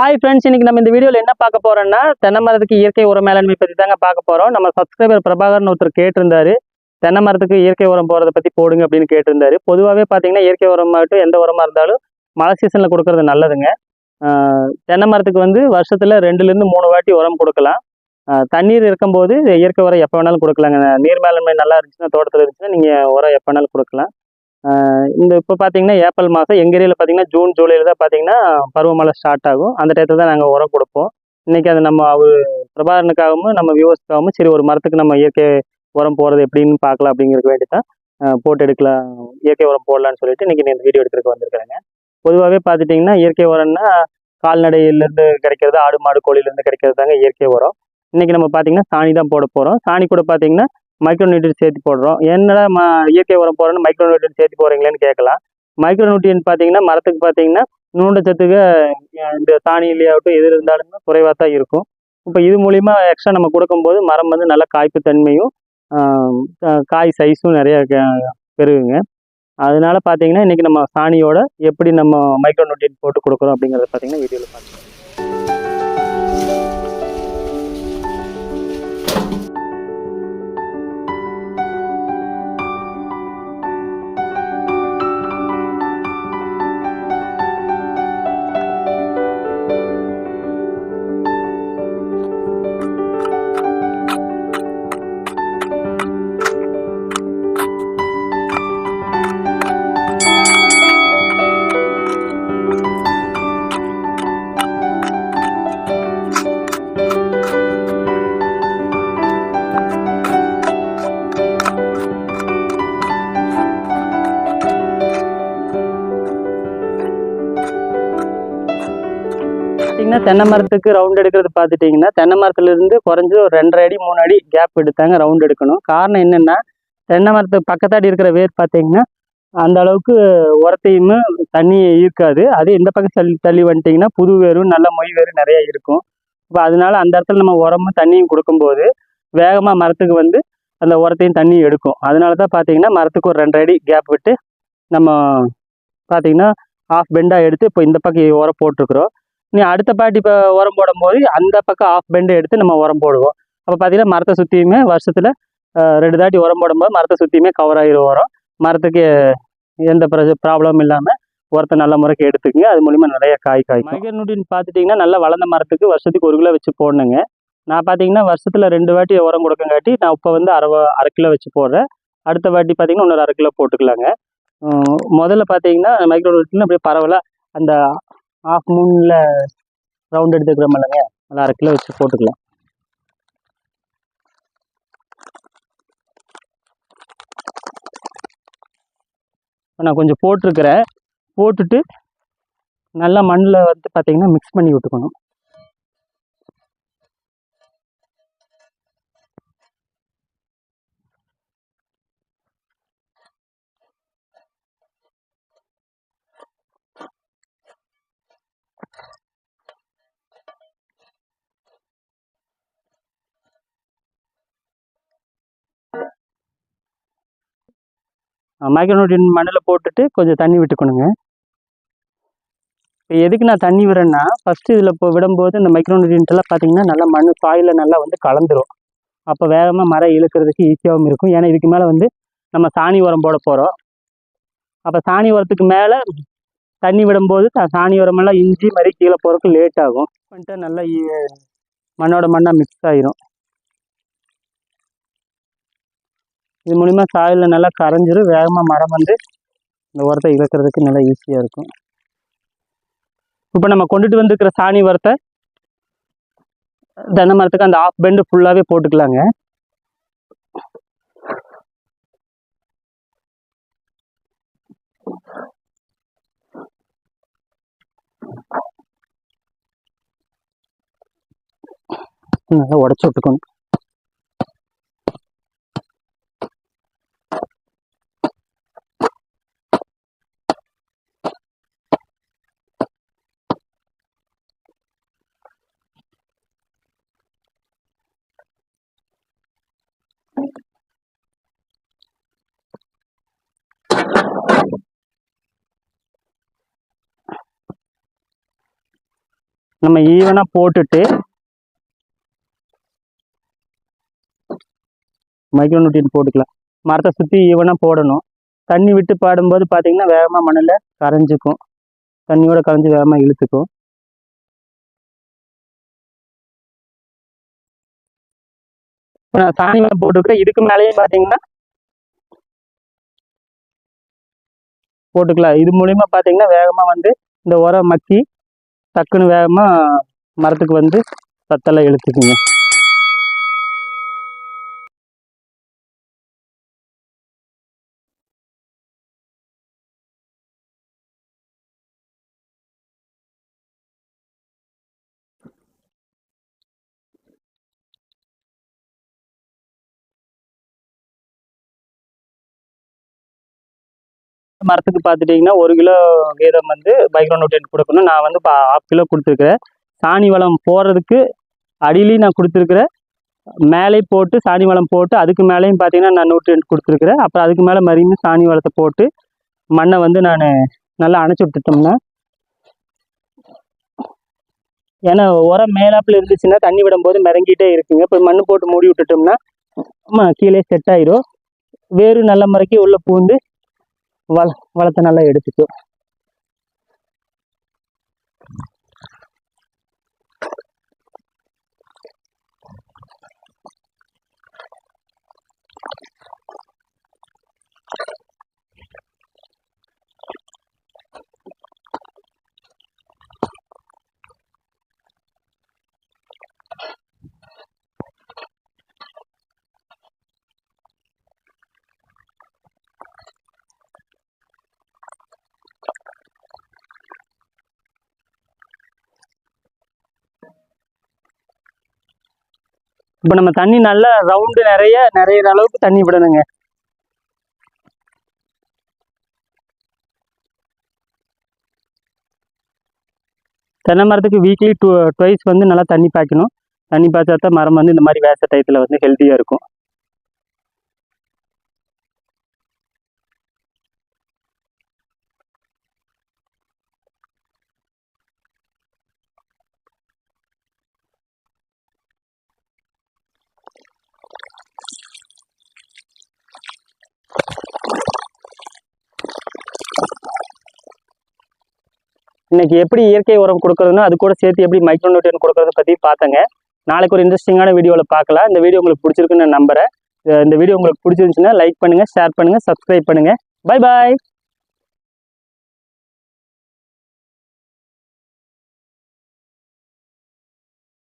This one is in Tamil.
ஹாய் ஃப்ரெண்ட்ஸ் இன்னைக்கு நம்ம இந்த வீடியோவில் என்ன பார்க்க போறோம்னா தென்னை மரத்துக்கு இயற்கை உரம் மேலாண்மை பற்றி தாங்க பார்க்க போகிறோம் நம்ம சப்ஸ்கிரைபர் பிரபாகர்னு ஒருத்தர் கேட்டிருந்தாரு. தென்னை மரத்துக்கு இயற்கை உரம் போகிறத பற்றி போடுங்க அப்படின்னு கேட்டிருந்தாரு. பொதுவாகவே பார்த்தீங்கன்னா இயற்கை உரமாகட்டும் எந்த உரமாக இருந்தாலும் மழை சீசனில் கொடுக்கறது நல்லதுங்க. தென்னை மரத்துக்கு வந்து வருஷத்தில் ரெண்டுலேருந்து மூணு வாட்டி உரம் கொடுக்கலாம். தண்ணீர் இருக்கும்போது இயற்கை உரம் எப்போ வேணாலும் கொடுக்கலாங்க. நீர் மேலாண்மை நல்லா இருந்துச்சுன்னா தோட்டத்தில் இருந்துச்சுன்னா நீங்கள் உரம் எப்போ வேணாலும் கொடுக்கலாம். இந்த இப்போ பார்த்தீங்கன்னா ஏப்ரல் மாதம் எங்கள் ஏரியாவில் பார்த்தீங்கன்னா ஜூன் ஜூலையில் தான் பார்த்தீங்கன்னா பருவமழை ஸ்டார்ட் ஆகும். அந்த டயத்தில் தான் நாங்கள் உரம் கொடுப்போம். இன்றைக்கி அது நம்ம அவர் பிரபாகரனுக்காகவும் நம்ம வியூவர்ஸ்க்காகவும் சரி ஒரு மரத்துக்கு நம்ம இயற்கை உரம் போடுறது எப்படின்னு பார்க்கலாம் அப்படிங்கிறதுக்கு வேண்டி தான் போட்டு எடுக்கலாம். இயற்கை உரம் போடலான்னு சொல்லிட்டு இன்றைக்கி இந்த வீடியோ எடுக்கிறதுக்கு வந்திருக்கிறேங்க. பொதுவாகவே பார்த்துட்டிங்கன்னா இயற்கை உரம்னா கால்நடையிலேருந்து கிடைக்கிறது ஆடு மாடு கோழிலேருந்து கிடைக்கிறது தாங்க இயற்கை உரம். இன்றைக்கி நம்ம பார்த்தீங்கன்னா சாணி தான் போட போகிறோம் சாணி கூட பார்த்தீங்கன்னா மைக்ரோ நியூட்ரியன் சேர்த்து போடுறோம். என்னடா ம இயற்கை உரம் போடுறோன்னு மைக்ரோ நியூட்ரியன் சேர்த்து போகிறீங்களேன்னு கேட்கலாம். மைக்ரோ நியூட்ரியன் பார்த்தீங்கன்னா மரத்துக்கு பார்த்தீங்கன்னா நூண்டச்சத்துக்கு இந்த சாணியிலேயாகட்டும் எது இருந்தாலுமே குறைவாக தான் இருக்கும். இப்போ இது மூலிமா எக்ஸ்ட்ரா நம்ம கொடுக்கும்போது மரம் வந்து நல்ல காய்ப்பு தன்மையும் காய் சைஸும் நிறைய க- பெருகுங்க. அதனால பார்த்தீங்கன்னா இன்றைக்கி நம்ம சாணியோட எப்படி நம்ம மைக்ரோ நியூட்ரியன் போட்டு கொடுக்குறோம் அப்படிங்கிறத பார்த்தீங்கன்னா வீடியோவில் பார்த்துக்கலாம் தென்னை மரத்துக்கு ரவுண்ட் எடுக்கிறது பார்த்துட்டிங்கன்னா தென்னை மரத்துலேருந்து குறைஞ்சி ஒரு ரெண்டரை அடி மூணு அடி கேப் எடுத்தாங்க ரவுண்ட் எடுக்கணும். காரணம் என்னென்னா தென்னை மரத்துக்கு பக்கத்தாடி இருக்கிற வேர் பார்த்தீங்கன்னா அந்த அளவுக்கு உரத்தையும் தண்ணி ஈர்க்காது அதே இந்த பக்கம் தள்ளி தள்ளி வந்துட்டிங்கன்னா புது வேரும் நல்ல மொய் வேரும் நிறையா இருக்கும். இப்போ அதனால அந்த இடத்துல நம்ம உரமும் தண்ணியும் கொடுக்கும்போது வேகமாக மரத்துக்கு வந்து அந்த உரத்தையும் தண்ணியும் எடுக்கும். அதனால தான் பார்த்தீங்கன்னா மரத்துக்கு ஒரு ரெண்டரை அடி கேப் விட்டு நம்ம பார்த்தீங்கன்னா ஆஃப் பெண்டாக எடுத்து இப்போ இந்த பக்கம் உரம் போட்டிருக்கிறோம். நீ அடுத்த பாட்டி இப்போ உரம் போடும்போது அந்த பக்கம் ஆஃப் பெண்டு எடுத்து நம்ம உரம் போடுவோம். அப்போ பார்த்தீங்கன்னா மரத்தை சுற்றியுமே வருஷத்தில் ரெண்டு தாட்டி உரம் போடும்போது மரத்தை சுற்றியுமே கவர் ஆகிரும் உரம். மரத்துக்கு எந்த ப்ராப்ளமும் இல்லாமல் உரத்தை நல்ல முறைக்கு எடுத்துக்கங்க. அது மூலிமா நிறைய காய் காய் மைக்ரோ நியூட்ரியன் பார்த்துட்டிங்கன்னா நல்லா வளர்ந்த மரத்துக்கு வருஷத்துக்கு ஒரு கிலோ வச்சு போடணுங்க. நான் பார்த்தீங்கன்னா வருஷத்தில் ரெண்டு வாட்டி உரம் கொடுக்கங்காட்டி நான் இப்போ வந்து அரை அரை கிலோ வச்சு போடுறேன். அடுத்த வாட்டி பார்த்தீங்கன்னா இன்னொரு அரை கிலோ போட்டுக்கலாங்க. முதல்ல பார்த்தீங்கன்னா மைக்ரோ நியூட்ரியன் அப்படியே பரவலாக அந்த ஆஃப் மூணில் ரவுண்ட் எடுத்துக்கிறோம் இல்லைங்க நல்லா அரை கிலோ வச்சு போட்டுக்கலாம். இப்போ நான் கொஞ்சம் போட்டிருக்கிறேன். போட்டுட்டு நல்லா மண்ணில் வந்து பார்த்தீங்கன்னா மிக்ஸ் பண்ணி விட்டுக்கணும். மைக்ரோநியூட்ரியன் மண்ணில் போட்டுட்டு கொஞ்சம் தண்ணி விட்டுக்கணுங்க. இப்போ எதுக்கு நான் தண்ணி விடுறேன்னா ஃபஸ்ட்டு இதில் இப்போ விடும்போது இந்த மைக்ரோநியூட்ரியன்ட்லாம் பார்த்தீங்கன்னா நல்லா மண் சாயில் நல்லா வந்து கலந்துரும். அப்போ வேகமாக மரம் இழுக்கிறதுக்கு ஈஸியாகவும் இருக்கும். ஏன்னா இதுக்கு மேலே வந்து நம்ம சாணி உரம் போட போகிறோம் அப்போ சாணி உரத்துக்கு மேலே தண்ணி விடும்போது சாணி உரமெல்லாம் இஞ்சி மாதிரி கீழே போகிறதுக்கு லேட் ஆகும். வந்துட்டு நல்லா மண்ணோட மண்ணாக மிக்ஸ் ஆகிரும் இது மூலிமா சாயில் நல்லா கரைஞ்சிரும். வேகமாக மரம் வந்து இந்த உரத்தை இழக்கிறதுக்கு நல்லா ஈஸியாக இருக்கும். இப்போ நம்ம கொண்டுட்டு வந்துருக்கிற சாணி உரத்தை தென்னை மரத்துக்கு அந்த ஆஃப் பெண்டு ஃபுல்லாகவே போட்டுக்கலாங்க. நல்லா உடச்சி விட்டுக்கணும். நம்ம ஈவனாக போட்டுட்டு மைக்ரோ நியூட்ரியன் போட்டுக்கலாம். மரத்தை சுற்றி ஈவனாக போடணும். தண்ணி விட்டு பாடும்போது பார்த்திங்கன்னா வேகமாக மண்ணில் கரைஞ்சிக்கும். தண்ணியோட கரைஞ்சி வேகமாக இழுத்துக்கும். இப்போ நான் சாணி வளம் போட்டுருக்கேன் இதுக்கு மேலேயும் பார்த்தீங்கன்னா போட்டுக்கலாம். இது மூலியமா பார்த்தீங்கன்னா வேகமாக வந்து இந்த உரம் மக்கி டக்குன்னு வேகமாக மரத்துக்கு வந்து சத்தெல்லாம் இழுத்துக்குங்க. மரத்துக்கு பார்த்துட்டிங்கன்னா ஒரு கிலோ வீதம் வந்து மைக்ரோ நியூட்ரியன் கொடுக்கணும். நான் வந்து இப்போ ஆஃப் கிலோ கொடுத்துருக்குறேன். சாணி வளம் போடுறதுக்கு அடியிலையும் நான் கொடுத்துருக்குறேன். மேலே போட்டு சாணி வளம் போட்டு அதுக்கு மேலேயும் பார்த்தீங்கன்னா நான் நியூட்ரியன்ட் கொடுத்துருக்குறேன். அப்புறம் அதுக்கு மேலே மறுபடியும் சாணி வளத்தை போட்டு மண்ணை வந்து நான் நல்லா அணைச்சி விட்டுட்டோம்னா ஏன்னா உரம் மேலாப்பில் இருந்துச்சுன்னா தண்ணி விடும்போது மிரங்கிட்டே இருக்குங்க. இப்போ மண் போட்டு மூடி விட்டுட்டோம்னா ஆமாம் கீழே செட் ஆயிரும். வேறு நல்ல முறைக்கு உள்ளே பூந்து வள வளத்தை நல்லா எடுத்துக்கும். இப்போ நம்ம தண்ணி நல்லா ரவுண்டு நிறைய நிறையிற அளவுக்கு தண்ணி விடணுங்க. தென்னை மரத்துக்கு வீக்லி டூ ட்வைஸ் வந்து நல்லா தண்ணி பாய்க்கணும். தண்ணி பாய்ச்சா தான் மரம் வந்து இந்த மாதிரி வேச டயத்தில் வந்து ஹெல்த்தியாக இருக்கும். இன்னைக்கு எப்படி இயற்கை உரம் கொடுக்கறதுன்னா அது கூட சேர்த்து எப்படி மைக்ரோ நியூட்ரியன் கொடுக்கறத பற்றி பார்த்தங்க. நாளைக்கு ஒரு இன்ட்ரெஸ்டிங்கான வீடியோவில் பார்க்கலாம். இந்த வீடியோ உங்களுக்கு பிடிச்சிருக்குன்னு நான் நம்புறேன். இந்த வீடியோ உங்களுக்கு பிடிச்சிருந்துச்சுன்னா லைக் பண்ணுங்க ஷேர் பண்ணுங்க சப்ஸ்கிரைப் பண்ணுங்க. Bye bye